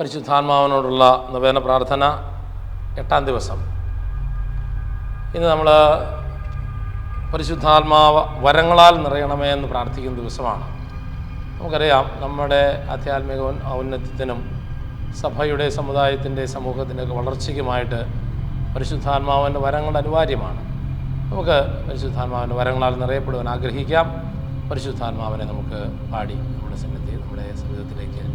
പരിശുദ്ധാത്മാവിനോടുള്ള നവേന പ്രാർത്ഥന എട്ടാം ദിവസം. ഇന്ന് നമ്മൾ പരിശുദ്ധാത്മാവ് വരങ്ങളാൽ നിറയണമേ എന്ന് പ്രാർത്ഥിക്കുന്ന ദിവസമാണ്. നമുക്കറിയാം നമ്മുടെ ആധ്യാത്മിക ഔന്നത്യത്തിനും സഭയുടെ സമുദായത്തിന്റെ സമൂഹത്തിന്റെയൊക്കെ വളർച്ചയ്ക്കുമായിട്ട് പരിശുദ്ധാത്മാവിന്റെ വരങ്ങൾ അനിവാര്യമാണ്. നമുക്ക് പരിശുദ്ധാത്മാവിന്റെ വരങ്ങളാൽ നിറയപ്പെടുവാൻ ആഗ്രഹിക്കാം. പരിശുദ്ധാത്മാവിനെ നമുക്ക് പാടി നമ്മുടെ സന്നിധി നമ്മുടെ ജീവിതത്തിലേക്ക്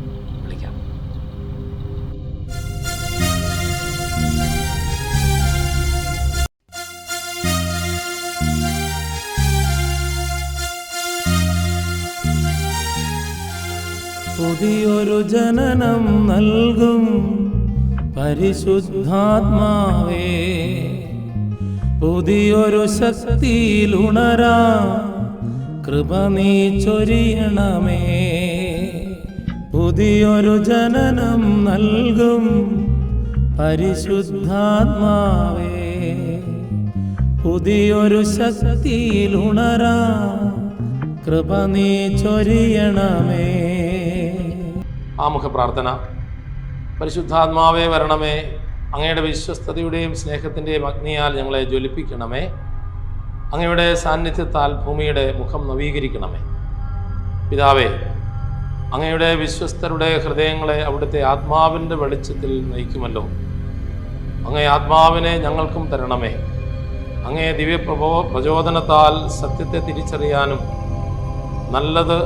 പുതിയൊരു ജനനം നൽകും. പരിശുദ്ധാത്മാവേ പുതിയൊരു ശക്തിയിലുണരാ കൃപ നീ ചൊരിയണമേ. പുതിയൊരു ജനനം നൽകും. പരിശുദ്ധാത്മാവേ പുതിയൊരു ശക്തിയിലുണരാ കൃപ നീ ചൊരിയണമേ. ആമുഖ പ്രാർത്ഥന പരിശുദ്ധാത്മാവേ വരണമേ. അങ്ങയുടെ വിശ്വസ്തയുടെയും സ്നേഹത്തിന്റെയും അഗ്നിയാൽ ഞങ്ങളെ ജ്വലിപ്പിക്കണമേ. അങ്ങയുടെ സാന്നിധ്യത്താൽ ഭൂമിയുടെ മുഖം നവീകരിക്കണമേ. പിതാവേ അങ്ങയുടെ വിശ്വസ്തരുടെ ഹൃദയങ്ങളെ അവിടുത്തെ ആത്മാവിന്റെ വെളിച്ചത്തിൽ നയിക്കുമല്ലോ. അങ്ങേ ആത്മാവിനെ ഞങ്ങൾക്കും തരണമേ. അങ്ങേ ദിവ്യപ്രബോ പ്രചോദനത്താൽ സത്യത്തെ തിരിച്ചറിയാനും നല്ലത്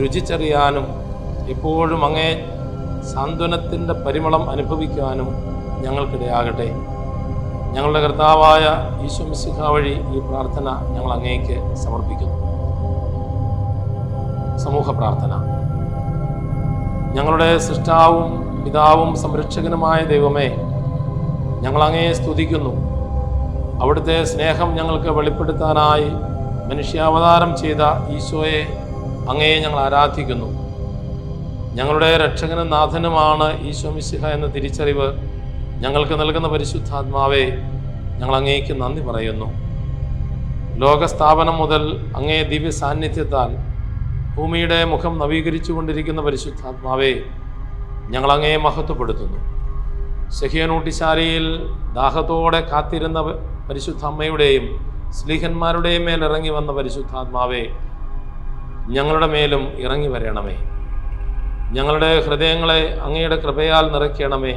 രുചിച്ചറിയാനും ഇപ്പോഴും അങ്ങേ സാന്ത്വനത്തിന്റെ പരിമളം അനുഭവിക്കാനും ഞങ്ങൾക്കിടയാകട്ടെ. ഞങ്ങളുടെ കർത്താവായ ഈശോ മിശിഹ വഴി ഈ പ്രാർത്ഥന ഞങ്ങൾ അങ്ങേക്ക് സമർപ്പിക്കുന്നു. സമൂഹ പ്രാർത്ഥന. ഞങ്ങളുടെ സൃഷ്ടാവും പിതാവും സംരക്ഷകനുമായ ദൈവമേ ഞങ്ങൾ അങ്ങയെ സ്തുതിക്കുന്നു. അവിടുത്തെ സ്നേഹം ഞങ്ങൾക്ക് വെളിപ്പെടുത്താനായി മനുഷ്യാവതാരം ചെയ്ത ഈശോയെ അങ്ങയെ ഞങ്ങൾ ആരാധിക്കുന്നു. ഞങ്ങളുടെ രക്ഷകനും നാഥനുമാണ് ഈശോമിശിഹ എന്ന തിരിച്ചറിവ് ഞങ്ങൾക്ക് നൽകുന്ന പരിശുദ്ധാത്മാവെ ഞങ്ങൾ അങ്ങേക്ക് നന്ദി പറയുന്നു. ലോകസ്ഥാപനം മുതൽ അങ്ങേ ദിവ്യ സാന്നിധ്യത്താൽ ഭൂമിയുടെ മുഖം നവീകരിച്ചു കൊണ്ടിരിക്കുന്ന പരിശുദ്ധാത്മാവെ ഞങ്ങൾ അങ്ങയെ മഹത്വപ്പെടുത്തുന്നു. ശഹിയനൂട്ടിശാലയിൽ ദാഹത്തോടെ കാത്തിരുന്ന പരിശുദ്ധ അമ്മയുടെയും സ്ലീഹന്മാരുടെയും മേൽ ഇറങ്ങി വന്ന പരിശുദ്ധാത്മാവെ ഞങ്ങളുടെ മേലും ഇറങ്ങി വരണമേ. ഞങ്ങളുടെ ഹൃദയങ്ങളെ അങ്ങയുടെ കൃപയാൽ നിറയ്ക്കണമേ.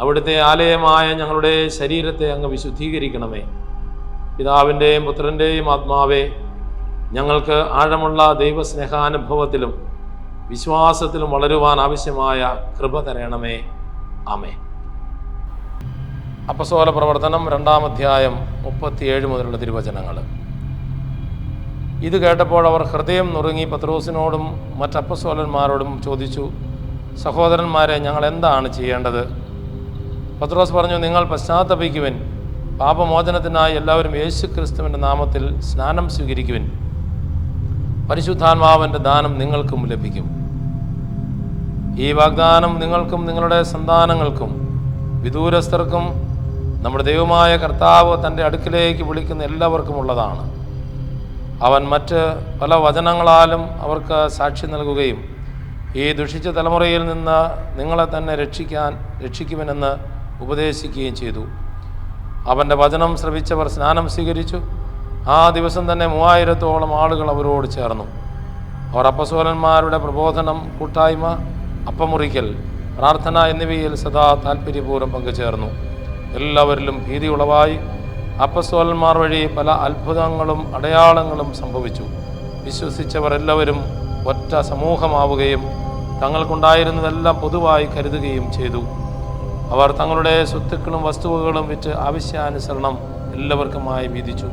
അവിടുത്തെ ആലയമായ ഞങ്ങളുടെ ശരീരത്തെ അങ്ങ് വിശുദ്ധീകരിക്കണമേ. പിതാവിന്റെയും പുത്രന്റെയും ആത്മാവേ ഞങ്ങൾക്ക് ആഴമുള്ള ദൈവസ്നേഹാനുഭവത്തിലും വിശ്വാസത്തിലും വളരുവാൻ ആവശ്യമായ കൃപ തരണമേ. ആമേ അപ്പസോല പ്രവർത്തനം രണ്ടാം അധ്യായം മുപ്പത്തിയേഴ് മുതലുള്ള തിരുവചനങ്ങൾ. ഇത് കേട്ടപ്പോൾ അവർ ഹൃദയം നുറുങ്ങി പത്രോസിനോടും മറ്റപ്പസോലന്മാരോടും ചോദിച്ചു സഹോദരന്മാരെ ഞങ്ങൾ എന്താണ് ചെയ്യേണ്ടത്? പത്രോസ് പറഞ്ഞു നിങ്ങൾ പശ്ചാത്തപിക്കുവിൻ. പാപമോചനത്തിനായി എല്ലാവരും യേശു ക്രിസ്തുവിന്റെ നാമത്തിൽ സ്നാനം സ്വീകരിക്കുവിൻ. പരിശുദ്ധാത്മാവിന്റെ ദാനം നിങ്ങൾക്കും ലഭിക്കും. ഈ വാഗ്ദാനം നിങ്ങൾക്കും നിങ്ങളുടെ സന്താനങ്ങൾക്കും വിദൂരസ്ഥർക്കും നമ്മുടെ ദൈവമായ കർത്താവ് തന്റെ അടുക്കിലേക്ക് വിളിക്കുന്ന എല്ലാവർക്കും ഉള്ളതാണ്. അവൻ മറ്റ് പല വചനങ്ങളാലും അവർക്ക് സാക്ഷി നൽകുകയും ഈ ദുഷിച്ച തലമുറയിൽ നിന്ന് നിങ്ങളെ തന്നെ രക്ഷിക്കാൻ രക്ഷിക്കുമെന്ന് ഉപദേശിക്കുകയും ചെയ്തു. അവന്റെ വചനം ശ്രവിച്ചവർ സ്നാനം സ്വീകരിച്ചു. ആ ദിവസം തന്നെ മൂവായിരത്തോളം ആളുകൾ അവരോട് ചേർന്നു. അവർ അപ്പസോലന്മാരുടെ പ്രബോധനം കൂട്ടായ്മ അപ്പമുറിക്കൽ പ്രാർത്ഥന എന്നിവയിൽ സദാ താല്പര്യപൂർവം പങ്കുചേർന്നു. എല്ലാവരിലും ഭീതി ഉളവായി അപ്പസ്തോലന്മാർ വഴി പല അത്ഭുതങ്ങളും അടയാളങ്ങളും സംഭവിച്ചു. വിശ്വസിച്ചവരെല്ലാവരും ഒറ്റ സമൂഹമാവുകയും തങ്ങൾക്കുണ്ടായിരുന്നതെല്ലാം പൊതുവായി കരുതുകയും ചെയ്തു. അവർ തങ്ങളുടെ സ്വത്തുക്കളും വസ്തുവകളും വിറ്റ് ആവശ്യാനുസരണം എല്ലാവർക്കുമായി വീതിച്ചു.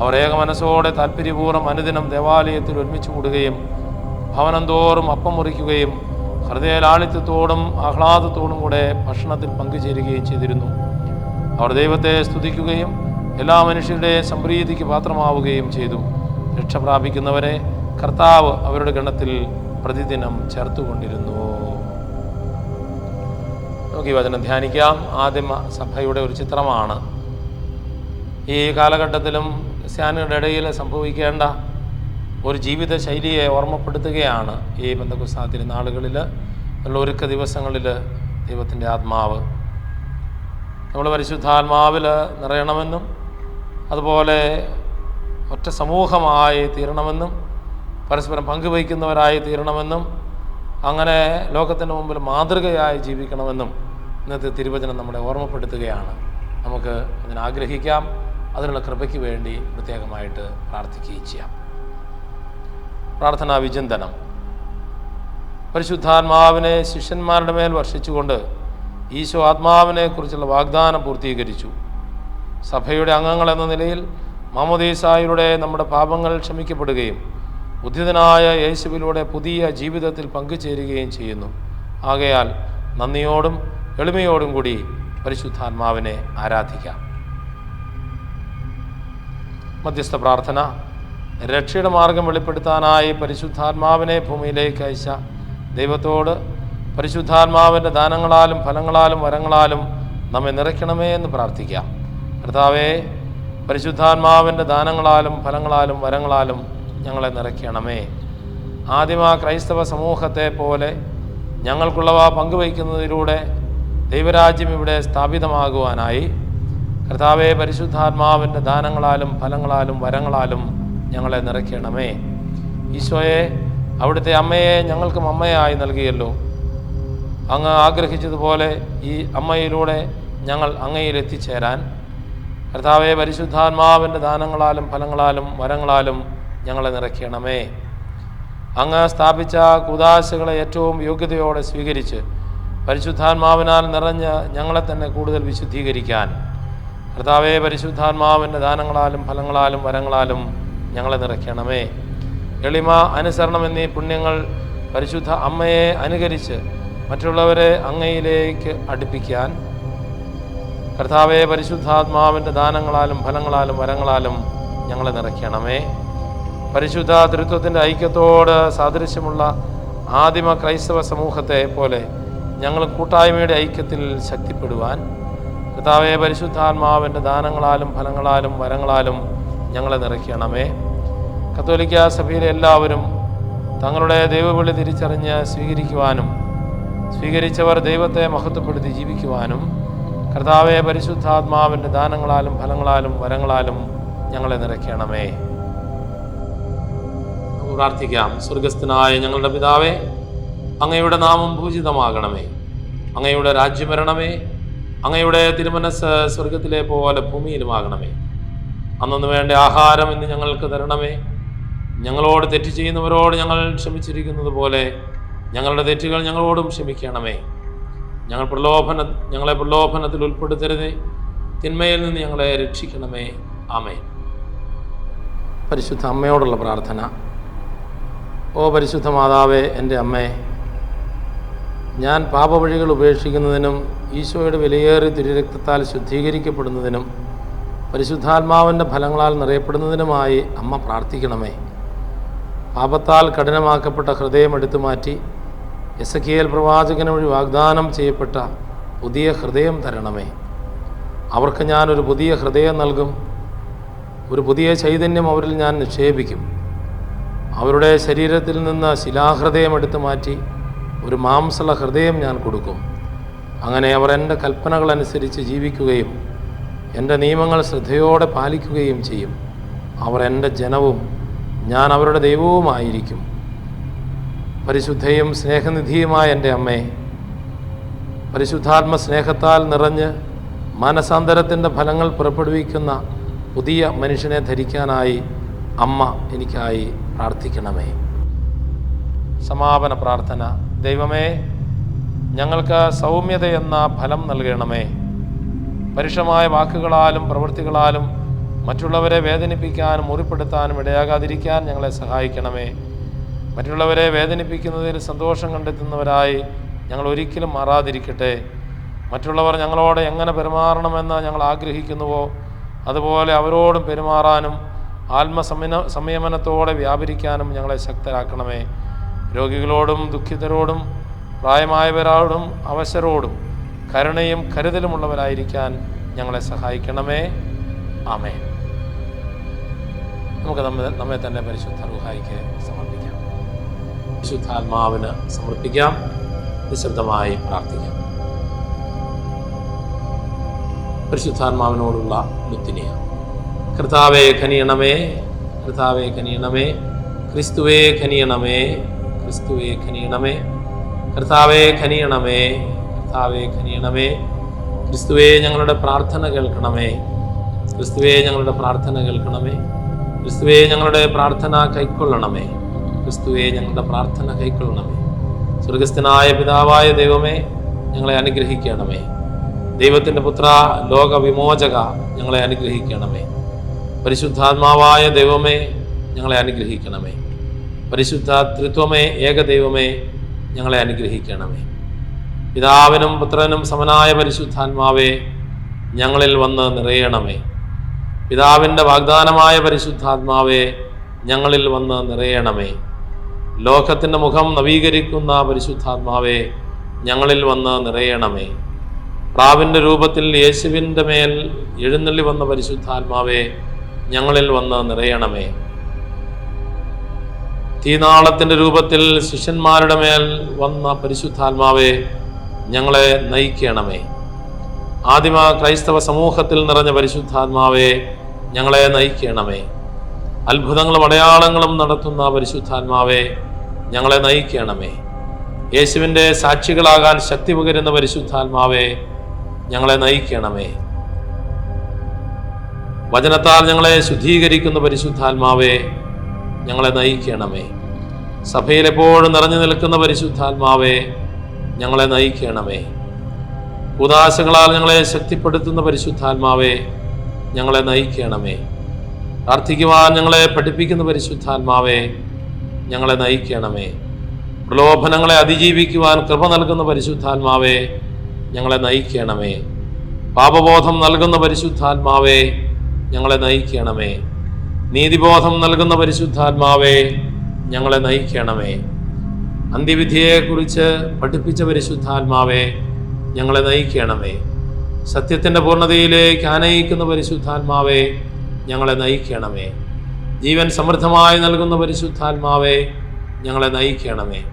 അവർ ഏക മനസ്സോടെ താല്പര്യപൂർവം അനുദിനം ദേവാലയത്തിൽ ഒരുമിച്ച് കൂടുകയും ഭവനം തോറും അപ്പം മുറിക്കുകയും ഹൃദയലാളിത്യത്തോടും ആഹ്ലാദത്തോടും കൂടെ ഭക്ഷണത്തിൽ പങ്കുചേരുകയും ചെയ്തിരുന്നു. അവർ ദൈവത്തെ സ്തുതിക്കുകയും എല്ലാ മനുഷ്യരുടെയും സംപ്രീതിക്ക് പാത്രമാവുകയും ചെയ്തു. രക്ഷ പ്രാപിക്കുന്നവരെ കർത്താവ് അവരുടെ ഗണത്തിൽ പ്രതിദിനം ചേർത്തുകൊണ്ടിരുന്നു. നമുക്ക് ഈ വചനം ധ്യാനിക്കാം. ആദിമ സഭയുടെ ഒരു ചിത്രമാണ്. ഈ കാലഘട്ടത്തിലും ക്രിസ്ത്യാനികളുടെ ഇടയിൽ സംഭവിക്കേണ്ട ഒരു ജീവിത ശൈലിയെ ഓർമ്മപ്പെടുത്തുകയാണ് ഈ ബന്ധകുസ്ഥാ തിരുനാളുകളിൽ ഉള്ള ഒരുക്ക ദിവസങ്ങളിൽ ദൈവത്തിന്റെ ആത്മാവ്. നമ്മൾ പരിശുദ്ധാത്മാവിൽ നിറയണമെന്നും അതുപോലെ ഒറ്റ സമൂഹമായി തീരണമെന്നും പരസ്പരം പങ്കുവയ്ക്കുന്നവരായി തീരണമെന്നും അങ്ങനെ ലോകത്തിന്റെ മുമ്പിൽ മാതൃകയായി ജീവിക്കണമെന്നും ഇന്നത്തെ തിരുവചനം നമ്മളെ ഓർമ്മപ്പെടുത്തുകയാണ്. നമുക്ക് അതിനാഗ്രഹിക്കാം അതിനുള്ള കൃപയ്ക്ക് വേണ്ടി പ്രത്യേകമായിട്ട് പ്രാർത്ഥിക്കുകയും ചെയ്യാം. പ്രാർത്ഥനാ വിചിന്തനം. പരിശുദ്ധാത്മാവിനെ ശിഷ്യന്മാരുടെ മേൽ വർഷിച്ചുകൊണ്ട് ഈശോ ആത്മാവിനെ കുറിച്ചുള്ള വാഗ്ദാനം പൂർത്തീകരിച്ചു. സഭയുടെ അംഗങ്ങൾ എന്ന നിലയിൽ മാമോദീസായിലൂടെ നമ്മുടെ പാപങ്ങൾ ക്ഷമിക്കപ്പെടുകയും ഉദ്ധിതനായ യേശുവിലൂടെ പുതിയ ജീവിതത്തിൽ പങ്കുചേരുകയും ചെയ്യുന്നു. ആകയാൽ നന്ദിയോടും എളിമയോടും കൂടി പരിശുദ്ധാത്മാവിനെ ആരാധിക്കാം. മധ്യസ്ഥ പ്രാർത്ഥന. രക്ഷയുടെ മാർഗം വെളിപ്പെടുത്താനായി പരിശുദ്ധാത്മാവിനെ ഭൂമിയിലേക്ക് അയച്ച ദൈവത്തോട് പരിശുദ്ധാത്മാവിന്റെ ദാനങ്ങളാലും ഫലങ്ങളാലും വരങ്ങളാലും നമ്മെ നിറയ്ക്കണമേ എന്ന് പ്രാർത്ഥിക്കാം. കർത്താവേ പരിശുദ്ധാത്മാവിന്റെ ദാനങ്ങളാലും ഫലങ്ങളാലും വരങ്ങളാലും ഞങ്ങളെ നിറയ്ക്കണമേ. ആദിമ ക്രൈസ്തവ സമൂഹത്തെ പോലെ ഞങ്ങൾക്കുള്ളവ പങ്കുവയ്ക്കുന്നതിലൂടെ ദൈവരാജ്യം ഇവിടെ സ്ഥാപിതമാകുവാനായി കർത്താവെ പരിശുദ്ധാത്മാവിന്റെ ദാനങ്ങളാലും ഫലങ്ങളാലും വരങ്ങളാലും ഞങ്ങളെ നിറയ്ക്കണമേ. ഈശോയെ അവിടുത്തെ അമ്മയെ ഞങ്ങൾക്കും അമ്മയായി നൽകിയല്ലോ. അങ്ങ് ആഗ്രഹിച്ചതുപോലെ ഈ അമ്മയിലൂടെ ഞങ്ങൾ അങ്ങയിൽ എത്തിച്ചേരാൻ കർത്താവെ പരിശുദ്ധാത്മാവിന്റെ ദാനങ്ങളാലും ഫലങ്ങളാലും വരങ്ങളാലും ഞങ്ങളെ നിറയ്ക്കണമേ. അങ്ങ് സ്ഥാപിച്ച കുദാശകളെ ഏറ്റവും യോഗ്യതയോടെ സ്വീകരിച്ച് പരിശുദ്ധാത്മാവിനാൽ നിറഞ്ഞ് ഞങ്ങളെ തന്നെ കൂടുതൽ വിശുദ്ധീകരിക്കാൻ കർത്താവെ പരിശുദ്ധാത്മാവിന്റെ ദാനങ്ങളാലും ഫലങ്ങളാലും വരങ്ങളാലും ഞങ്ങളെ നിറയ്ക്കണമേ. എളിമ അനുസരണം എന്നീ പുണ്യങ്ങൾ പരിശുദ്ധ അമ്മയെ അനുകരിച്ച് മറ്റുള്ളവരെ അങ്ങയിലേക്ക് അടുപ്പിക്കാൻ കർത്താവെ പരിശുദ്ധാത്മാവിന്റെ ദാനങ്ങളാലും ഫലങ്ങളാലും വരങ്ങളാലും ഞങ്ങളെ നിറയ്ക്കണമേ. പരിശുദ്ധ തൃത്വത്തിന്റെ ഐക്യത്തോട് സാദൃശ്യമുള്ള ആദിമ ക്രൈസ്തവ സമൂഹത്തെ പോലെ ഞങ്ങൾ കൂട്ടായ്മയുടെ ഐക്യത്തിൽ ശക്തിപ്പെടുവാൻ കർത്താവെ പരിശുദ്ധാത്മാവിന്റെ ദാനങ്ങളാലും ഫലങ്ങളാലും വരങ്ങളാലും ഞങ്ങളെ നിറയ്ക്കണമേ. കത്തോലിക്ക സഭയിലെ എല്ലാവരും തങ്ങളുടെ ദൈവവിളി തിരിച്ചറിഞ്ഞ് സ്വീകരിക്കുവാനും സ്വീകരിച്ചവർ ദൈവത്തെ മഹത്വപ്പെടുത്തി ജീവിക്കുവാനും കർത്താവെ പരിശുദ്ധാത്മാവിന്റെ ദാനങ്ങളാലും ഫലങ്ങളാലും വരങ്ങളാലും ഞങ്ങളെ നിറയ്ക്കണമേ. പ്രാർത്ഥിക്കാം. സ്വർഗസ്ഥനായ ഞങ്ങളുടെ പിതാവേ അങ്ങയുടെ നാമം പൂജിതമാകണമേ. അങ്ങയുടെ രാജ്യം വരണമേ. അങ്ങയുടെ തിരുമനസ് സ്വർഗത്തിലെ പോലെ ഭൂമിയിലുമാകണമേ. അന്നു വേണ്ട ആഹാരം ഇന്ന് ഞങ്ങൾക്ക് തരണമേ. ഞങ്ങളോട് തെറ്റ് ചെയ്യുന്നവരോട് ഞങ്ങൾ ക്ഷമിച്ചിരിക്കുന്നത് പോലെ ഞങ്ങളുടെ തെറ്റുകൾ ഞങ്ങളോടും ക്ഷമിക്കണമേ. ഞങ്ങൾ പ്രലോഭന ഞങ്ങളെ പ്രലോഭനത്തിൽ ഉൾപ്പെടുത്തരുതേ. തിന്മയിൽ നിന്ന് ഞങ്ങളെ രക്ഷിക്കണമേ. ആമേ പരിശുദ്ധ അമ്മയോടുള്ള പ്രാർത്ഥന. ഓ പരിശുദ്ധ മാതാവേ എന്റെ അമ്മേ ഞാൻ പാപവഴികൾ ഉപേക്ഷിക്കുന്നതിനും ഈശോയുടെ വിലയേറി തിരുരക്തത്താൽ ശുദ്ധീകരിക്കപ്പെടുന്നതിനും പരിശുദ്ധാത്മാവിന്റെ ഫലങ്ങളാൽ നിറയപ്പെടുന്നതിനുമായി അമ്മ പ്രാർത്ഥിക്കണമേ. പാപത്താൽ കഠിനമാക്കപ്പെട്ട ഹൃദയം എടുത്തു മാറ്റി എസക്കിയേൽ പ്രവാചകൻ വഴി വാഗ്ദാനം ചെയ്യപ്പെട്ട പുതിയ ഹൃദയം തരണമേ. അവർക്ക് ഞാനൊരു പുതിയ ഹൃദയം നൽകും. ഒരു പുതിയ ചൈതന്യം അവരിൽ ഞാൻ നിക്ഷേപിക്കും. അവരുടെ ശരീരത്തിൽ നിന്ന് ശിലാഹൃദയം എടുത്തു മാറ്റി ഒരു മാംസള ഹൃദയം ഞാൻ കൊടുക്കും. അങ്ങനെ അവർ എന്റെ കൽപ്പനകളനുസരിച്ച് ജീവിക്കുകയും എന്റെ നിയമങ്ങൾ ശ്രദ്ധയോടെ പാലിക്കുകയും ചെയ്യും. അവർ എന്റെ ജനവും ഞാൻ അവരുടെ ദൈവവുമായിരിക്കും. പരിശുദ്ധയും സ്നേഹനിധിയുമായ എന്റെ അമ്മേ പരിശുദ്ധാത്മ സ്നേഹത്താൽ നിറഞ്ഞ് മാനസാന്തരത്തിന്റെ ഫലങ്ങൾ പുറപ്പെടുവിക്കുന്ന പുതിയ മനുഷ്യനെ ധരിക്കാനായി അമ്മ എനിക്കായി പ്രാർത്ഥിക്കണമേ. സമാപന പ്രാർത്ഥന. ദൈവമേ ഞങ്ങൾക്ക് സൗമ്യത എന്ന ഫലം നൽകണമേ. പരുഷമായ വാക്കുകളാലും പ്രവൃത്തികളാലും മറ്റുള്ളവരെ വേദനിപ്പിക്കാനും മുറിപ്പെടുത്താനും ഇടയാകാതിരിക്കാൻ ഞങ്ങളെ സഹായിക്കണമേ. മറ്റുള്ളവരെ വേദനിപ്പിക്കുന്നതിൽ സന്തോഷം കണ്ടെത്തുന്നവരായി ഞങ്ങൾ ഒരിക്കലും മാറാതിരിക്കട്ടെ. മറ്റുള്ളവർ ഞങ്ങളോട് എങ്ങനെ പെരുമാറണമെന്ന് ഞങ്ങൾ ആഗ്രഹിക്കുന്നുവോ അതുപോലെ അവരോടും പെരുമാറാനും ആത്മസമന സംയമനത്തോടെ വ്യാപരിക്കാനും ഞങ്ങളെ ശക്തരാക്കണമേ. രോഗികളോടും ദുഃഖിതരോടും പ്രായമായവരോടും അവശരോടും കരുണയും കരുതലുമുള്ളവരായിരിക്കാൻ ഞങ്ങളെ സഹായിക്കണമേ. ആമേ നമുക്ക് നമ്മെ നമ്മെ തന്നെ പരിശുദ്ധ റുഹായിക്ക് സമർപ്പിക്കാം. വിശുദ്ധാത്മാവിന് സമർപ്പിക്കാം. നിശബ്ദമായി പ്രാർത്ഥിക്കാം. പരിശുദ്ധാത്മാവിനോടുള്ള ലുത്തിനിയ കർത്താവേ ഖനിയണമേ. കർത്താവേ ഖനിയണമേ. ക്രിസ്തുവേ ഖനിയണമേ. ക്രിസ്തുവേ ഖനിയണമേ. കർത്താവേ ഖനിയണമേ. കർത്താവേ ഖനിയണമേ. ക്രിസ്തുവേ ഞങ്ങളുടെ പ്രാർത്ഥന കേൾക്കണമേ. ക്രിസ്തുവേ ഞങ്ങളുടെ പ്രാർത്ഥന കേൾക്കണമേ. ക്രിസ്തുവേ ഞങ്ങളുടെ പ്രാർത്ഥന കൈക്കൊള്ളണമേ. ക്രിസ്തുവേ ഞങ്ങളുടെ പ്രാർത്ഥന കൈക്കൊള്ളണമേ. സ്വർഗസ്ഥനായ പിതാവായ ദൈവമേ ഞങ്ങളെ അനുഗ്രഹിക്കണമേ. ദൈവത്തിന്റെ പുത്ര ലോകവിമോചക ഞങ്ങളെ അനുഗ്രഹിക്കണമേ. പരിശുദ്ധാത്മാവായ ദൈവമേ ഞങ്ങളെ അനുഗ്രഹിക്കണമേ. പരിശുദ്ധ ത്രിത്വമേ ഏകദൈവമേ ഞങ്ങളെ അനുഗ്രഹിക്കണമേ. പിതാവിനും പുത്രനും സമനായ പരിശുദ്ധാത്മാവേ ഞങ്ങളിൽ വന്ന് നിറയണമേ. പിതാവിന്റെ വാഗ്ദാനമായ പരിശുദ്ധാത്മാവേ ഞങ്ങളിൽ വന്ന് നിറയണമേ. ലോകത്തിന്റെ മുഖം നവീകരിക്കുന്ന പരിശുദ്ധാത്മാവേ ഞങ്ങളിൽ വന്ന് നിറയണമേ. പ്രാവിന്റെ രൂപത്തിൽ യേശുവിന്റെ മേൽ എഴുന്നള്ളി വന്ന പരിശുദ്ധാത്മാവേ ഞങ്ങളിൽ വന്ന് നിറയണമേ. തീനാളത്തിന്റെ രൂപത്തിൽ ശിഷ്യന്മാരുടെ മേൽ വന്ന പരിശുദ്ധാത്മാവേ ഞങ്ങളെ നയിക്കണമേ. ആദിമ ക്രൈസ്തവ സമൂഹത്തിൽ നിറഞ്ഞ പരിശുദ്ധാത്മാവേ ഞങ്ങളെ നയിക്കണമേ. അത്ഭുതങ്ങളും അടയാളങ്ങളും നടത്തുന്ന പരിശുദ്ധാത്മാവേ ഞങ്ങളെ നയിക്കണമേ. യേശുവിന്റെ സാക്ഷികളാകാൻ ശക്തി പകരുന്ന പരിശുദ്ധാത്മാവേ ഞങ്ങളെ നയിക്കണമേ. വചനത്താൽ ഞങ്ങളെ ശുദ്ധീകരിക്കുന്ന പരിശുദ്ധാത്മാവേ ഞങ്ങളെ നയിക്കണമേ. സഭയിൽ എപ്പോഴും നിറഞ്ഞു നിൽക്കുന്ന പരിശുദ്ധാത്മാവേ ഞങ്ങളെ നയിക്കണമേ. ഉദാശകളാൽ ഞങ്ങളെ ശക്തിപ്പെടുത്തുന്ന പരിശുദ്ധാത്മാവേ ഞങ്ങളെ നയിക്കണമേ. പ്രാർത്ഥിക്കുവാൻ ഞങ്ങളെ പഠിപ്പിക്കുന്ന പരിശുദ്ധാത്മാവേ ഞങ്ങളെ നയിക്കണമേ. പ്രലോഭനങ്ങളെ അതിജീവിക്കുവാൻ കൃപ നൽകുന്ന പരിശുദ്ധാത്മാവേ ഞങ്ങളെ നയിക്കണമേ. പാപബോധം നൽകുന്ന പരിശുദ്ധാത്മാവേ ഞങ്ങളെ നയിക്കണമേ. നീതിബോധം നൽകുന്ന പരിശുദ്ധാത്മാവേ ഞങ്ങളെ നയിക്കണമേ. അന്ത്യവിധിയെക്കുറിച്ച് പഠിപ്പിച്ച പരിശുദ്ധാത്മാവേ ഞങ്ങളെ നയിക്കണമേ. സത്യത്തിന്റെ പൂർണതയിലേക്ക് ആനയിക്കുന്ന പരിശുദ്ധാത്മാവേ ഞങ്ങളെ നയിക്കണമേ. ജീവൻ സമൃദ്ധമായി നൽകുന്ന പരിശുദ്ധാത്മാവേ ഞങ്ങളെ നയിക്കണമേ.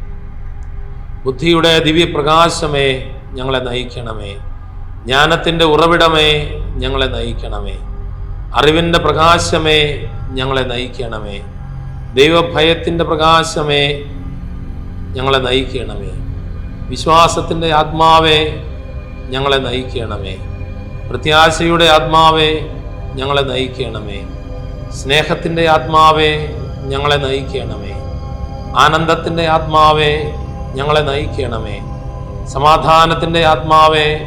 ബുദ്ധിയുടെ ദിവ്യപ്രകാശമേ ഞങ്ങളെ നയിക്കണമേ. ജ്ഞാനത്തിന്റെ ഉറവിടമേ ഞങ്ങളെ നയിക്കണമേ. അറിവിന്റെ പ്രകാശമേ ഞങ്ങളെ നയിക്കണമേ. ദൈവഭയത്തിന്റെ പ്രകാശമേ ഞങ്ങളെ നയിക്കണമേ. വിശ്വാസത്തിന്റെ ആത്മാവേ ഞങ്ങളെ നയിക്കണമേ. പ്രത്യാശയുടെ ആത്മാവേ ഞങ്ങളെ നയിക്കണമേ. സ്നേഹത്തിന്റെ ആത്മാവേ ഞങ്ങളെ നയിക്കണമേ. ആനന്ദത്തിന്റെ ആത്മാവേ ഞങ്ങളെ നയിക്കണമേ. സമാധാനത്തിന്റെ ആത്മാവേ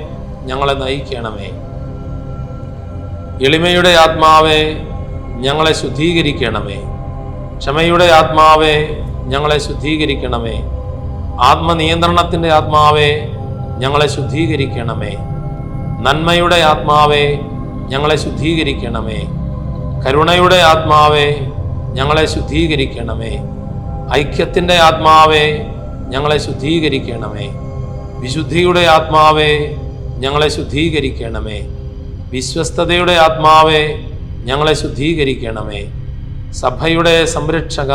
ഞങ്ങളെ നയിക്കണമേ. എളിമയുടെ ആത്മാവേ ഞങ്ങളെ ശുദ്ധീകരിക്കണമേ. ക്ഷമയുടെ ആത്മാവേ ഞങ്ങളെ ശുദ്ധീകരിക്കണമേ. ആത്മനിയന്ത്രണത്തിന്റെ ആത്മാവേ ഞങ്ങളെ ശുദ്ധീകരിക്കണമേ. നന്മയുടെ ആത്മാവേ ഞങ്ങളെ ശുദ്ധീകരിക്കണമേ. കരുണയുടെ ആത്മാവേ ഞങ്ങളെ ശുദ്ധീകരിക്കണമേ. ഐക്യത്തിന്റെ ആത്മാവേ ഞങ്ങളെ ശുദ്ധീകരിക്കണമേ. വിശുദ്ധിയുടെ ആത്മാവേ ഞങ്ങളെ ശുദ്ധീകരിക്കണമേ. വിശ്വസ്തതയുടെ ആത്മാവേ ഞങ്ങളെ ശുദ്ധീകരിക്കണമേ. സഭയുടെ സംരക്ഷക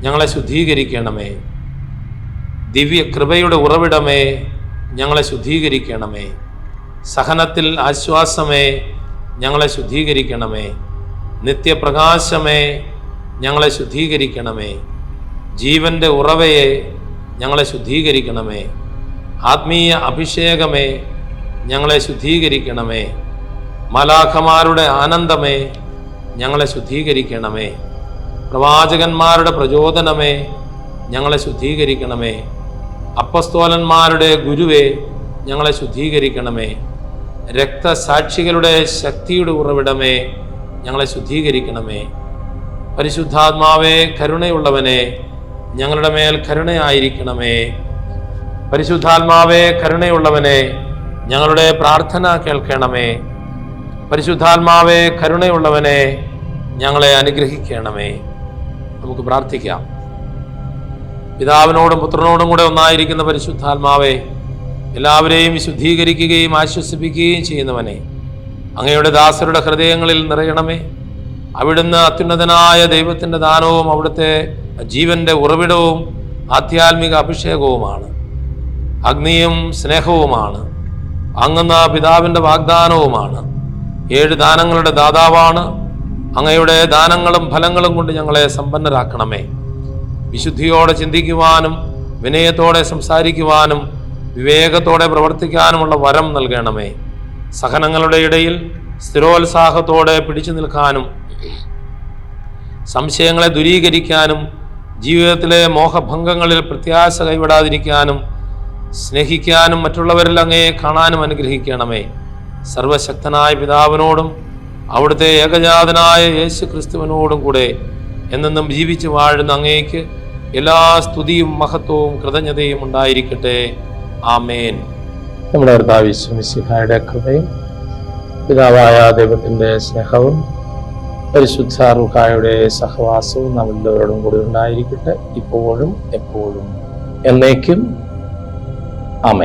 ഞങ്ങളെ ശുദ്ധീകരിക്കണമേ. ദിവ്യ കൃപയുടെ ഉറവിടമേ ഞങ്ങളെ ശുദ്ധീകരിക്കണമേ. സഹനത്തിൽ ആശ്വാസമേ ഞങ്ങളെ ശുദ്ധീകരിക്കണമേ. നിത്യപ്രകാശമേ ഞങ്ങളെ ശുദ്ധീകരിക്കണമേ. ജീവന്റെ ഉറവയെ ഞങ്ങളെ ശുദ്ധീകരിക്കണമേ. ആത്മീയ അഭിഷേകമേ ഞങ്ങളെ ശുദ്ധീകരിക്കണമേ. മലാഖമാരുടെ ആനന്ദമേ ഞങ്ങളെ ശുദ്ധീകരിക്കണമേ. പ്രവാചകന്മാരുടെ പ്രചോദനമേ ഞങ്ങളെ ശുദ്ധീകരിക്കണമേ. അപ്പസ്തോലന്മാരുടെ ഗുരുവേ ഞങ്ങളെ ശുദ്ധീകരിക്കണമേ. രക്തസാക്ഷികളുടെ ശക്തിയുടെ ഉറവിടമേ ഞങ്ങളെ ശുദ്ധീകരിക്കണമേ. പരിശുദ്ധാത്മാവേ കരുണയുള്ളവനെ ഞങ്ങളുടെ മേൽ കരുണയായിരിക്കണമേ. പരിശുദ്ധാത്മാവേ കരുണയുള്ളവനെ ഞങ്ങളുടെ പ്രാർത്ഥന കേൾക്കണമേ. പരിശുദ്ധാത്മാവേ കരുണയുള്ളവനെ ഞങ്ങളെ അനുഗ്രഹിക്കണമേ. നമുക്ക് പ്രാർത്ഥിക്കാം. പിതാവിനോടും പുത്രനോടും കൂടെ ഒന്നായിരിക്കുന്ന പരിശുദ്ധാത്മാവേ എല്ലാവരെയും ശുദ്ധീകരിക്കുകയും ആശ്വസിപ്പിക്കുകയും ചെയ്യുന്നവനെ അങ്ങയുടെ ദാസരുടെ ഹൃദയങ്ങളിൽ നിറയണമേ. അവിടുന്ന് അത്യുന്നതനായ ദൈവത്തിന്റെ ദാനവും അവിടുത്തെ ജീവന്റെ ഉറവിടവും ആധ്യാത്മിക അഭിഷേകവുമാണ്. അഗ്നിയും സ്നേഹവുമാണ്. അങ്ങുന്ന പിതാവിന്റെ വാഗ്ദാനവുമാണ്. ഏഴ് ദാനങ്ങളുടെ ദാതാവാണ്. അങ്ങയുടെ ദാനങ്ങളും ഫലങ്ങളും കൊണ്ട് ഞങ്ങളെ സമ്പന്നരാക്കണമേ. വിശുദ്ധിയോടെ ചിന്തിക്കുവാനും വിനയത്തോടെ സംസാരിക്കുവാനും വിവേകത്തോടെ പ്രവർത്തിക്കാനുമുള്ള വരം നൽകണമേ. സഹനങ്ങളുടെ ഇടയിൽ സ്ഥിരോത്സാഹത്തോടെ പിടിച്ചു നിൽക്കാനും സംശയങ്ങളെ ദുരീകരിക്കാനും ജീവിതത്തിലെ മോഹഭംഗങ്ങളിൽ പ്രത്യാശ കൈവിടാതിരിക്കാനും സ്നേഹിക്കാനും മറ്റുള്ളവരിൽ അങ്ങയെ കാണാനും അനുഗ്രഹിക്കണമേ. സർവശക്തനായ പിതാവിനോടും അവിടുത്തെ ഏകജാതനായ യേശു ക്രിസ്തുവിനോടും കൂടെ എന്നെന്നും ജീവിച്ചു വാഴുന്ന അങ്ങേക്ക് എല്ലാ സ്തുതിയും മഹത്വവും കൃതജ്ഞതയും ഉണ്ടായിരിക്കട്ടെ. ആമേൻ. നമ്മുടെ കർത്താവിശ്വമിസിഹായുടെ കൃപയും പിതാവായ ദൈവത്തിന്റെ സ്നേഹവും പരിശുദ്ധ റുഹായുടെ സഹവാസവും നമ്മളെല്ലാവരോടും കൂടി ഉണ്ടായിരിക്കട്ടെ ഇപ്പോഴും എപ്പോഴും എന്നേക്കും. ആമേ